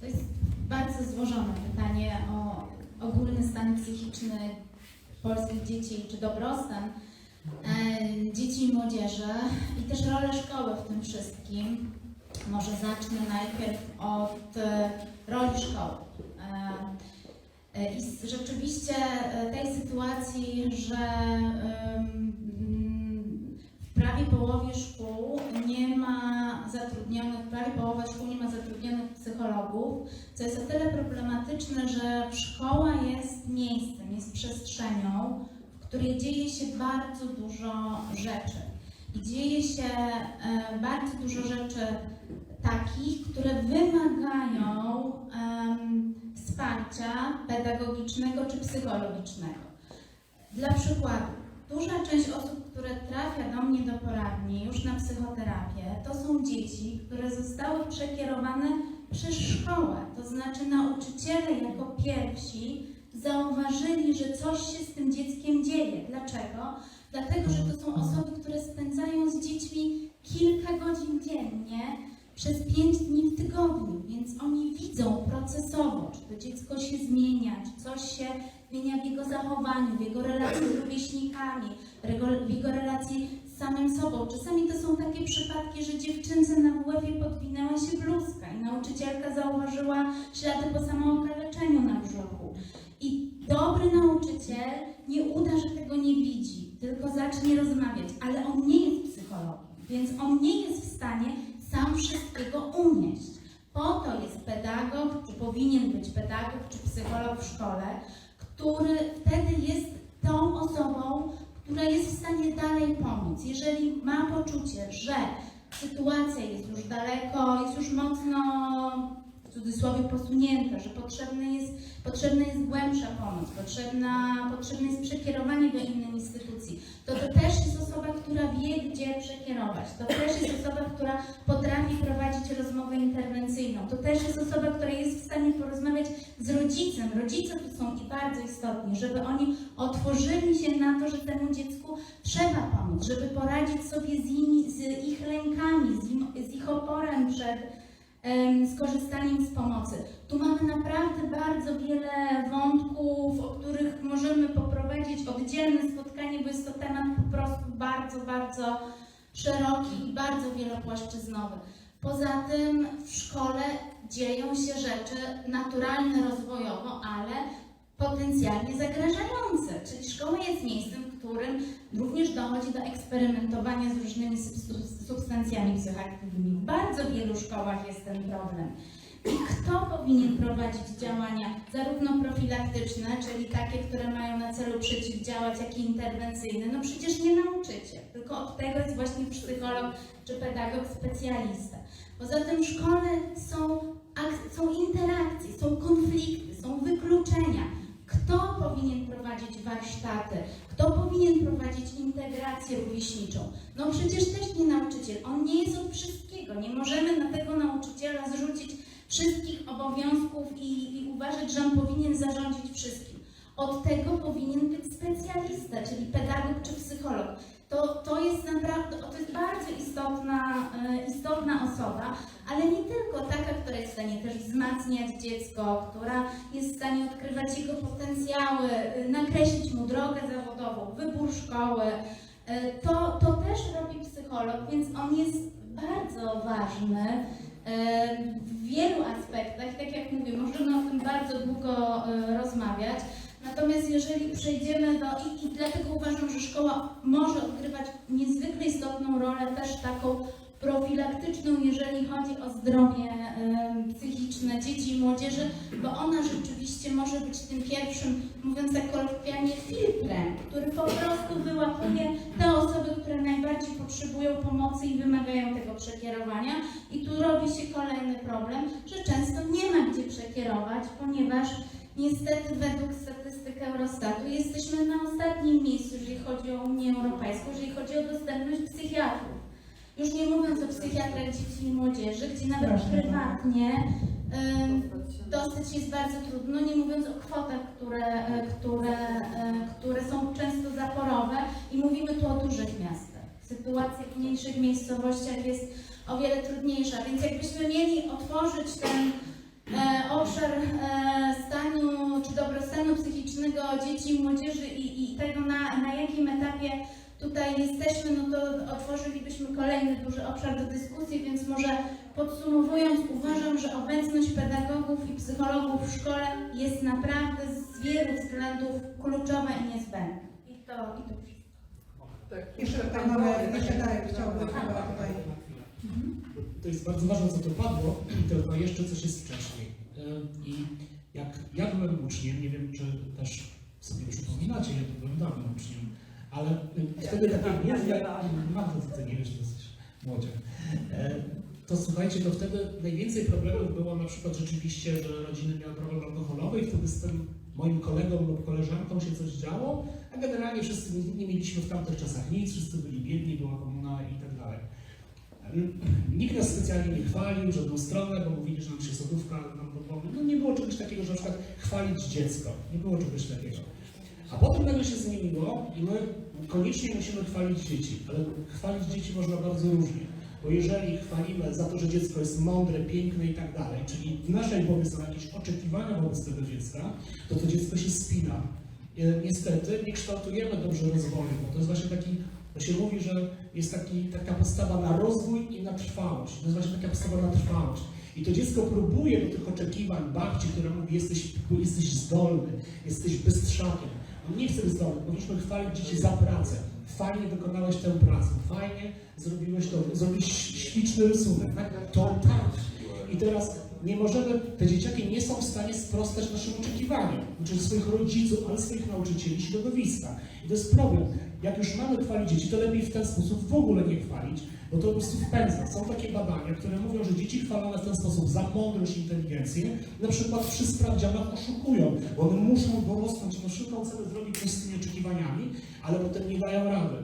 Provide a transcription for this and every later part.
To jest bardzo złożone pytanie o ogólny stan psychiczny polskich dzieci, czy dobrostan e, dzieci i młodzieży i też rolę szkoły w tym wszystkim. Może zacznę najpierw od e, roli szkoły. E, e, I rzeczywiście tej sytuacji, że prawie połowie szkół nie ma zatrudnionych, prawie połowa szkół nie ma zatrudnionych psychologów, co jest o tyle problematyczne, że szkoła jest miejscem, jest przestrzenią, w której dzieje się bardzo dużo rzeczy. I dzieje się e, bardzo dużo rzeczy takich, które wymagają em, wsparcia pedagogicznego czy psychologicznego. Dla przykładu, duża część osób, które trafia do mnie do poradni już na psychoterapię, to są dzieci, które zostały przekierowane przez szkołę. To znaczy nauczyciele jako pierwsi zauważyli, że coś się z tym dzieckiem dzieje. Dlaczego? Dlatego, że to są osoby, które spędzają z dziećmi kilka godzin dziennie przez pięć dni w tygodniu, więc oni widzą procesowo, czy to dziecko się zmienia, czy coś się w jego zachowaniu, w jego relacji z rówieśnikami, w jego relacji z samym sobą. Czasami to są takie przypadki, że dziewczynce na WF-ie podwinęła się bluzka i nauczycielka zauważyła ślady po samookaleczeniu na brzuchu. I dobry nauczyciel nie uda, że tego nie widzi, tylko zacznie rozmawiać, ale on nie jest psychologiem, więc on nie jest w stanie sam wszystkiego unieść. Po to jest pedagog, czy powinien być pedagog, czy psycholog w szkole, który wtedy jest tą osobą, która jest w stanie dalej pomóc. Jeżeli ma poczucie, że sytuacja jest już daleko, jest już mocno w cudzysłowie posunięta, że potrzebna jest, potrzebna jest głębsza pomoc, potrzebna, potrzebne jest przekierowanie do innej instytucji, to to też jest osoba, która wie, gdzie przekierować. To też jest osoba, która potrafi prowadzić rozmowę interwencyjną. To też jest osoba, która jest w stanie porozmawiać z rodzicem. Rodzice tu są i bardzo istotni, żeby oni otworzyli się na to, że temu dziecku trzeba pomóc, żeby poradzić sobie z, z ich lękami, z, im, z ich oporem przed em, skorzystaniem z pomocy. Tu mamy naprawdę bardzo wiele wątków, o których możemy poprowadzić oddzielne spotkanie, bo jest to temat po prostu bardzo, bardzo szeroki i bardzo wielopłaszczyznowy. Poza tym w szkole dzieją się rzeczy naturalne rozwojowo, ale potencjalnie zagrażające. Czyli szkoła jest miejscem, którym również dochodzi do eksperymentowania z różnymi subs- substancjami psychoaktywnymi. W bardzo wielu szkołach jest ten problem. I kto powinien prowadzić działania zarówno profilaktyczne, czyli takie, które mają na celu przeciwdziałać, jak i interwencyjne? No przecież nie nauczyciel, tylko od tego jest właśnie psycholog czy pedagog specjalista. Poza tym w szkole są, są interakcje, są konflikty, są wykluczenia. Kto powinien prowadzić warsztaty? Kto powinien prowadzić integrację rówieśniczą? No przecież też nie nauczyciel. On nie jest od wszystkiego. Nie możemy na tego nauczyciela zrzucić wszystkich obowiązków i, i uważać, że on powinien zarządzić wszystkim. Od tego powinien być specjalista, czyli pedagog czy psycholog. To, to jest naprawdę, to jest bardzo istotna, e, istotna osoba, ale nie tylko taka, wzmacniać dziecko, która jest w stanie odkrywać jego potencjały, e, nakreślić mu drogę zawodową, wybór szkoły. E, To, to też robi psycholog, więc on jest bardzo ważny e, w wielu aspektach. Tak jak mówię, możemy o tym bardzo długo rozmawiać. Natomiast jeżeli przejdziemy do, i, i dlatego uważam, że szkoła może odgrywać niezwykle istotną rolę też taką profilaktyczną, jeżeli chodzi o zdrowie psychiczne dzieci i młodzieży, bo ona rzeczywiście może być tym pierwszym, mówiąc tak kolokwialnie, filtrem, który po prostu wyłapuje te osoby, które najbardziej potrzebują pomocy i wymagają tego przekierowania. I tu robi się kolejny problem, że często nie ma gdzie przekierować, ponieważ Niestety według statystyk Eurostatu jesteśmy na ostatnim miejscu, jeżeli chodzi o Unię Europejską, jeżeli chodzi o dostępność psychiatrów. Już nie mówiąc o psychiatrach dzieci i młodzieży, gdzie nawet Proszę. prywatnie y, dosyć jest bardzo trudno, nie mówiąc o kwotach, które, e, które, y, które są często zaporowe i mówimy tu o dużych miastach. Sytuacja w mniejszych miejscowościach jest o wiele trudniejsza, więc jakbyśmy mieli otworzyć ten e, obszar e, stanu czy dobrostanu psychicznego dzieci i młodzieży i, i tego, na, na jakim etapie tutaj jesteśmy, no to otworzylibyśmy kolejny duży obszar do dyskusji, więc może podsumowując, uważam, że obecność pedagogów i psychologów w szkole jest naprawdę z wielu względów kluczowa i niezbędna. I to, i to wszystko. Tak, Jeszcze panowie, jeszcze Darek chciałby chyba tutaj. To jest bardzo ważne, co to padło, tylko jeszcze coś jest wcześniej. I jak ja byłem uczniem, nie wiem, czy też sobie przypominacie, ja byłem dawno uczniem, ale e, wtedy Ja takie nie, główne, ja nie. Magda, to ty nie wiesz, dosyć młodzie. E, To słuchajcie, to wtedy najwięcej problemów było na przykład rzeczywiście, że rodziny miały problem alkoholowy i wtedy z tym moim kolegą lub koleżanką się coś działo, a generalnie wszyscy nie, mieliśmy w tamtych czasach nic, wszyscy byli biedni, była komuna i tak dalej. Nikt nas specjalnie nie chwalił, żadną stronę, bo mówili, że nam się sodówka nam. No nie było czegoś takiego, że na przykład chwalić dziecko. Nie było czegoś takiego. A potem nagle się zmieniło i my koniecznie musimy chwalić dzieci, ale chwalić dzieci można bardzo różnie. Bo jeżeli chwalimy za to, że dziecko jest mądre, piękne i tak dalej, czyli w naszej głowie są jakieś oczekiwania wobec tego dziecka, to to dziecko się spina. I Niestety nie kształtujemy dobrze rozwoju, bo to jest właśnie taki, to się mówi, że jest taki, taka postawa na rozwój i na trwałość. To jest właśnie taka postawa na trwałość. I to dziecko próbuje do tych oczekiwań babci, która mówi, jesteś, jesteś zdolny, jesteś bystrzakiem. Nie być zdolny, powinniśmy chwalić dzieci za pracę. Fajnie wykonałeś tę pracę, fajnie zrobiłeś to, zrobiłeś śliczny rysunek, tak? To tak. I teraz nie możemy, te dzieciaki nie są w stanie sprostać naszym oczekiwaniom, znaczy swoich rodziców, ale swoich nauczycieli, środowiska. I to jest problem. Jak już mamy chwalić dzieci, to lepiej w ten sposób w ogóle nie chwalić, bo to po prostu wpędza. Są takie badania, które mówią, że dzieci chwalone w ten sposób za mądrość inteligencję, na przykład przy sprawdzianach oszukują, bo one muszą dorosnąć na szybką cenę zrobić coś z tymi oczekiwaniami, ale potem nie dają rady.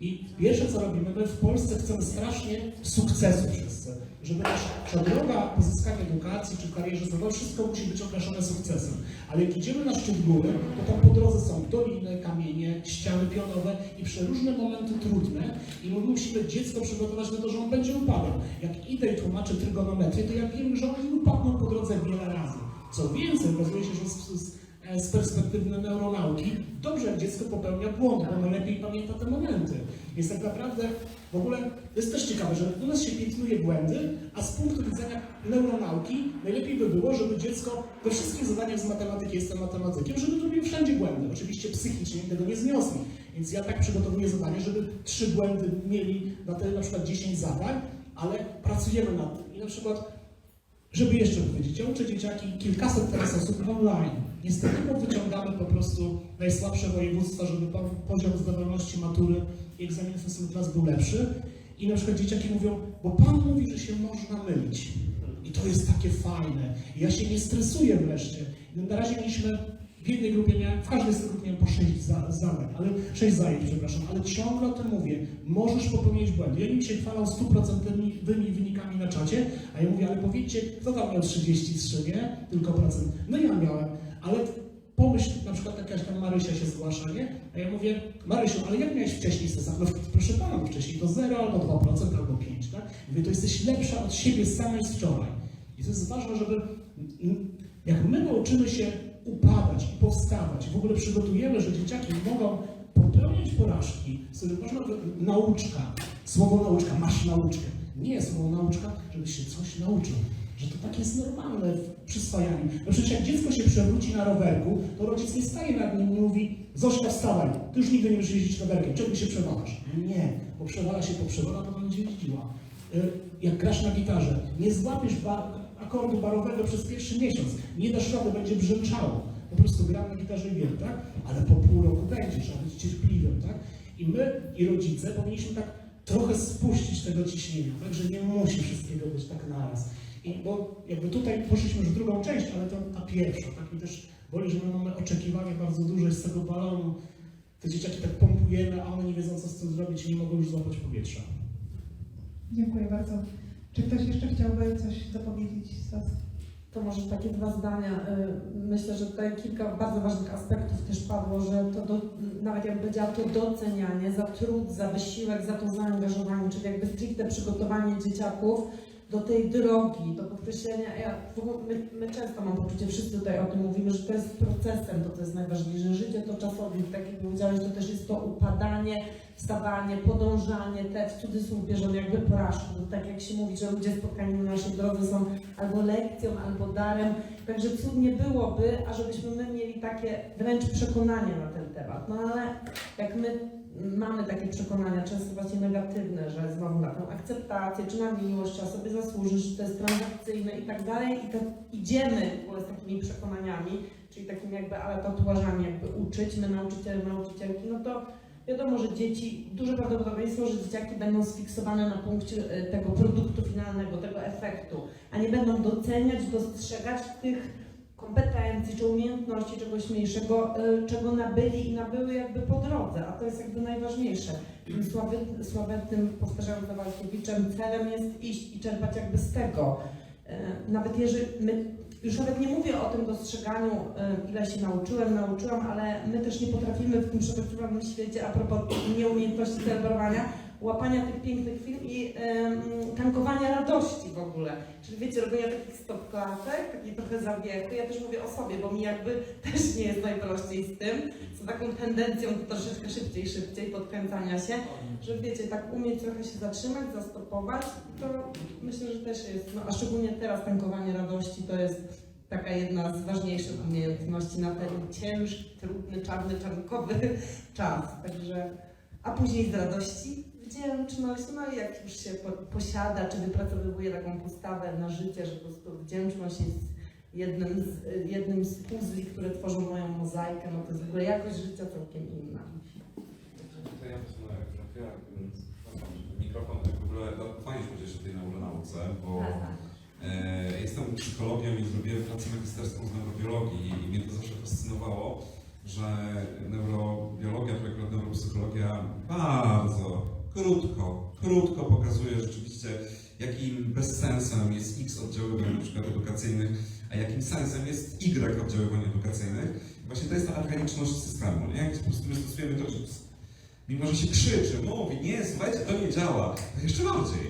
I pierwsze co robimy, my w Polsce chcemy strasznie sukcesu wszyscy, żeby nasza droga pozyskania edukacji czy karierze zawodowej, wszystko musi być okraszone sukcesem. Ale jak idziemy na szczyt góry, to tam po drodze są doliny, kamienie, ściany pionowe i przeróżne momenty trudne i my musimy dziecko przygotować na to, że on będzie upadał. Jak idę i tłumaczę trygonometrię, to ja wiem, że oni upadną po drodze wiele razy. Co więcej, okazuje się, że z, z, z perspektywy neuronauki, dobrze jak dziecko popełnia błąd, bo ono lepiej pamięta te momenty. Jest tak naprawdę, w ogóle, to jest też ciekawe, że u nas się piętnuje błędy, a z punktu widzenia neuronauki najlepiej by było, żeby dziecko we wszystkich zadaniach z matematyki, jestem matematykiem, żeby robił wszędzie błędy. Oczywiście psychicznie tego nie zniosli. Więc ja tak przygotowuję zadanie, żeby trzy błędy mieli na te na przykład 10 zadań, ale pracujemy nad tym. I na przykład żeby jeszcze powiedzieć, ja uczę dzieciaki kilkaset teraz osób online. Niestety wyciągamy po prostu najsłabsze województwa, żeby po- poziom zdawalności matury i egzaminów następny klas był lepszy. I na przykład dzieciaki mówią, bo Pan mówi, że się można mylić. I to jest takie fajne. Ja się nie stresuję wreszcie. I na razie mieliśmy w jednej grupie miałem, w każdej z tych grup miałem po sześć za, zadań, ale sześć zajęć, przepraszam, ale ciągle o tym mówię. Możesz popełnić błędy. Ja mi się chwalał stuprocentowymi wynikami na czacie, a ja mówię, ale powiedzcie, kto tam miał 33, nie? Tylko procent. No ja miałem, ale pomyśl, na przykład jakaś tam Marysia się zgłasza, nie? A ja mówię, Marysiu, ale jak miałeś wcześniej stesa? No proszę pana, wcześniej to 0 albo 2% albo 5, tak? Mówię, to jesteś lepsza od siebie samej z wczoraj. I to jest ważne, żeby mm, jak my nauczymy się upadać i powstawać, w ogóle przygotujemy, że dzieciaki mogą popełniać porażki, sobie można, nauczka, słowo nauczka, masz nauczkę. Nie słowo nauczka, żebyś się coś nauczył. Że to tak jest normalne w przyswajaniu. No przecież jak dziecko się przewróci na rowerku, to rodzic nie staje nad nim i mówi Zośka wstawaj, ty już nigdy nie będziesz jeździć rowerkiem, czego się przewalasz? Nie, bo przewala się po przewala, to będzie jeździła. Y, Jak grasz na gitarze, nie złapiesz bar akordu barowego przez pierwszy miesiąc, nie dasz rady, będzie brzęczało. Po prostu gram na gitarze wiem, tak? Ale po pół roku będzie, trzeba być cierpliwym, tak? I my, i rodzice, powinniśmy tak trochę spuścić tego ciśnienia, tak? Że nie musi wszystkiego być tak naraz. I bo jakby tutaj poszliśmy już w drugą część, ale to ta pierwsza, tak? Mi też boli, że my mamy oczekiwania bardzo duże z tego balonu. Te dzieciaki tak pompujemy, a one nie wiedzą, co z tym zrobić i nie mogą już złapać powietrza. Dziękuję bardzo. Czy ktoś jeszcze chciałby coś dopowiedzieć z Was? To może takie dwa zdania. Y, Myślę, że tutaj kilka bardzo ważnych aspektów też padło, że to do, nawet jakby powiedziała to docenianie za trud, za wysiłek, za to zaangażowanie, czyli jakby stricte przygotowanie dzieciaków do tej drogi, do podkreślenia, ja, my, my często mam poczucie, wszyscy tutaj o tym mówimy, że to jest procesem, to, to jest najważniejsze, życie to czasownik, tak jak powiedziałeś, to też jest to upadanie, wstawanie, podążanie, te w cudzysłów bierzemy jakby porażki, tak jak się mówi, że ludzie spotkani na naszej drodze są albo lekcją, albo darem, także cudnie byłoby, ażebyśmy my mieli takie wręcz przekonania na ten temat, no ale jak my mamy takie przekonania, często właśnie negatywne, że znowu na tą akceptację, czy na miłość, trzeba sobie zasłużyć, że to jest transakcyjne i tak dalej. I tak idziemy w ogóle z takimi przekonaniami, czyli takimi jakby ale tatuażami jakby uczyć, my nauczyciele, nauczycielki, no to wiadomo, że dzieci, duże prawdopodobieństwo, że dzieciaki będą sfiksowane na punkcie e, tego produktu finalnego, tego efektu, a nie będą doceniać, dostrzegać tych kompetencji czy umiejętności czegoś mniejszego, e, czego nabyli i nabyły jakby po drodze, a to jest jakby najważniejsze. Sławy- sławetnym, powtarzając za Walkiewiczem, celem jest iść i czerpać jakby z tego. E, Nawet jeżeli my, już nawet nie mówię o tym dostrzeganiu, e, ile się nauczyłem, nauczyłam, ale my też nie potrafimy w tym przepytywanym świecie, a propos nieumiejętności celebrowania, łapania tych pięknych chwil i tankowania radości w ogóle. Czyli wiecie, robienia takich stopklatek, takiej trochę zawiechy. Ja też mówię o sobie, bo mi jakby też nie jest najprościej z tym, z taką tendencją do troszeczkę szybciej, szybciej podkręcania się, że wiecie, tak umieć trochę się zatrzymać, zastopować, to myślę, że też jest, no a szczególnie teraz tankowanie radości to jest taka jedna z ważniejszych umiejętności na ten ciężki, trudny, czarny, czarnkowy czas. Także, a później z radości wdzięczność, no i jak już się po, posiada, czy wypracowywuje taką postawę na życie, że po prostu wdzięczność jest jednym z, jednym z puzli, które tworzą moją mozaikę, no to jest w ogóle jakość życia całkiem inna. To ja wezmę trochę mikrofon, tak w ogóle no, fajnie, powiedziesz o tej neuronauce, bo e, jestem psychologiem i zrobiłem pracę magisterską z neurobiologii i mnie to zawsze fascynowało, że neurobiologia, to akurat neuropsychologia bardzo krótko, krótko pokazuje rzeczywiście, jakim bezsensem jest X oddziaływań na przykład edukacyjnych, a jakim sensem jest Y oddziaływań edukacyjnych. Właśnie to jest ta organiczność systemu, nie? Po prostu my stosujemy to, że mimo że się krzyczy, mówi, nie, słuchajcie, to nie działa, to jeszcze bardziej.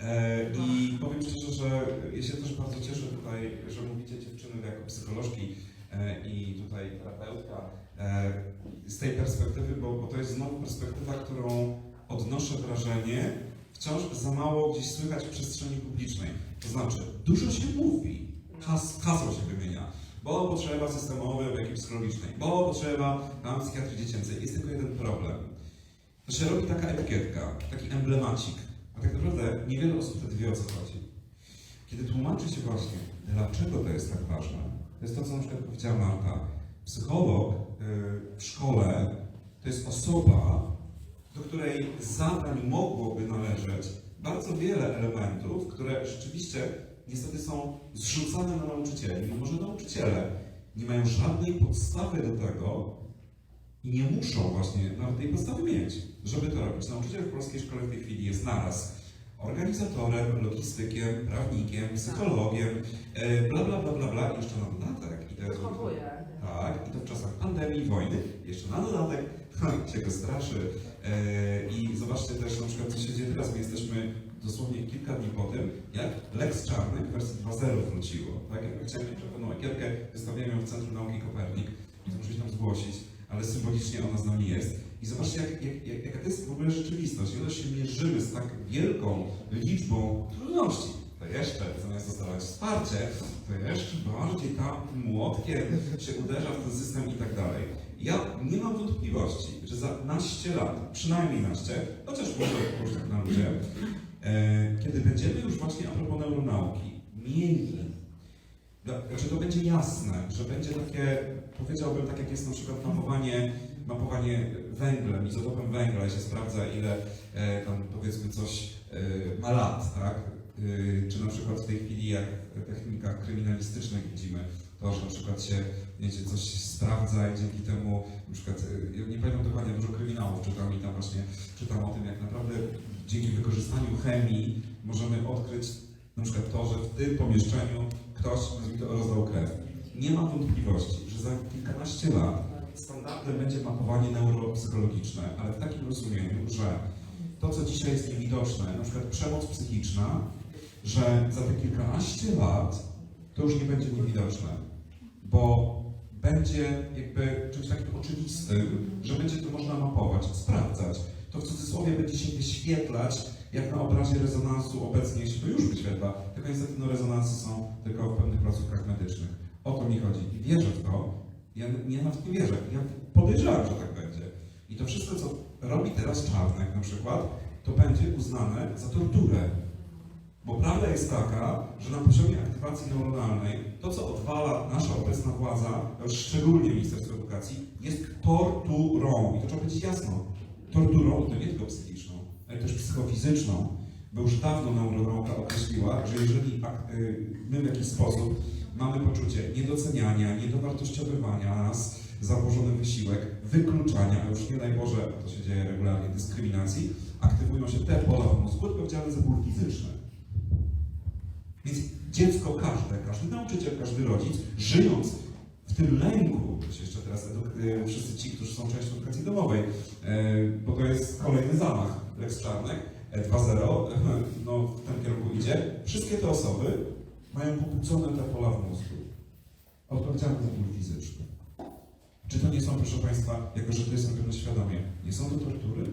E, I powiem szczerze, że ja się też bardzo cieszę tutaj, że mówicie dziewczyny jako psycholożki e, i tutaj terapeutka e, z tej perspektywy, bo, bo to jest znowu perspektywa, którą odnoszę wrażenie, wciąż za mało gdzieś słychać w przestrzeni publicznej. To znaczy, dużo się mówi, has, hasło się wymienia, bo potrzeba systemowej opieki psychologicznej, bo potrzeba tam psychiatrii dziecięcej. Jest tylko jeden problem. To się robi taka etykietka, taki emblemacik, a tak naprawdę niewiele osób wtedy wie o co chodzi. Kiedy tłumaczy się właśnie, dlaczego to jest tak ważne, to jest to, co na przykład powiedziała Marta. Psycholog y, w szkole to jest osoba, do której zadań mogłoby należeć bardzo wiele elementów, które rzeczywiście niestety są zrzucane na nauczycieli, mimo że nauczyciele nie mają żadnej podstawy do tego i nie muszą właśnie nawet tej podstawy mieć, żeby to robić. Nauczyciel w polskiej szkole w tej chwili jest naraz organizatorem, logistykiem, prawnikiem, psychologiem, e, bla bla bla bla bla i jeszcze na dodatek. I to jest tak, i to w czasach pandemii, wojny, jeszcze na dodatek się go straszy. E, I zobaczcie też na przykład, co się dzieje teraz. My jesteśmy dosłownie kilka dni po tym, jak Lex Czarnek w wersji 2.0 wróciło. Tak, jak chciałem mieć pewną ekierkę, wystawiałem ją w Centrum Nauki Kopernik i to muszę się tam zgłosić, ale symbolicznie ona z nami jest. I zobaczcie, jak, jak, jak, jaka to jest w ogóle rzeczywistość. Ile się mierzymy z tak wielką liczbą trudności. To jeszcze, zamiast dostawać wsparcie, to jeszcze bardziej tam młotkiem się uderza w ten system i tak dalej. Ja nie mam wątpliwości, że za naście lat, przynajmniej naście, chociaż może już tak na ludzie, e, kiedy będziemy już właśnie a propos neuronauki, mieli, że to będzie jasne, że będzie takie, powiedziałbym, tak jak jest na przykład mapowanie, mapowanie węglem, izotopem węgla, się sprawdza ile e, tam powiedzmy coś e, ma lat, tak? Czy na przykład w tej chwili jak w technikach kryminalistycznych widzimy to, że na przykład się wiecie, coś sprawdza i dzięki temu na przykład, ja nie pamiętam dokładnie, dużo kryminałów czytam i tam właśnie czytam o tym, jak naprawdę dzięki wykorzystaniu chemii możemy odkryć na przykład to, że w tym pomieszczeniu ktoś to, rozdał krew. Nie mam wątpliwości, że za kilkanaście lat standardem będzie mapowanie neuropsychologiczne, ale w takim rozumieniu, że to, co dzisiaj jest niewidoczne, na przykład przemoc psychiczna, że za te kilkanaście lat to już nie będzie niewidoczne, bo będzie jakby czymś takim oczywistym, że będzie to można mapować, sprawdzać. To w cudzysłowie będzie się wyświetlać, jak na obrazie rezonansu obecnie się to już wyświetla, tylko niestety no, rezonansy są tylko w pewnych placówkach medycznych. O to mi chodzi i wierzę w to. Ja, ja nawet nie wierzę, ja podejrzewam, że tak będzie. I to wszystko, co robi teraz Czarnek na przykład, to będzie uznane za torturę. Bo prawda jest taka, że na poziomie aktywacji neuronalnej to, co odwala nasza obecna władza, szczególnie Ministerstwo Edukacji, jest torturą. I to trzeba powiedzieć jasno. Torturą to nie tylko psychiczną, ale też psychofizyczną. Bo już dawno neuronauka określiła, że jeżeli y, my w jakiś sposób mamy poczucie niedoceniania, niedowartościowywania nas za włożony wysiłek, wykluczania, a już nie daj Boże, to się dzieje regularnie, dyskryminacji, aktywują się te pola w mózgu odpowiedzialne za ból fizyczny. Więc dziecko każde, każdy nauczyciel, każdy rodzic, żyjąc w tym lęku, jeszcze teraz y, wszyscy ci, którzy są częścią edukacji domowej, y, bo to jest kolejny zamach Lex Czarnek, e, 2.0, no w tym kierunku idzie, wszystkie te osoby mają pobudzone te pola w mózgu, odpowiedzialne za ból fizyczny. Czy to nie są, proszę Państwa, jako że to jest robione świadomie, nie są to tortury?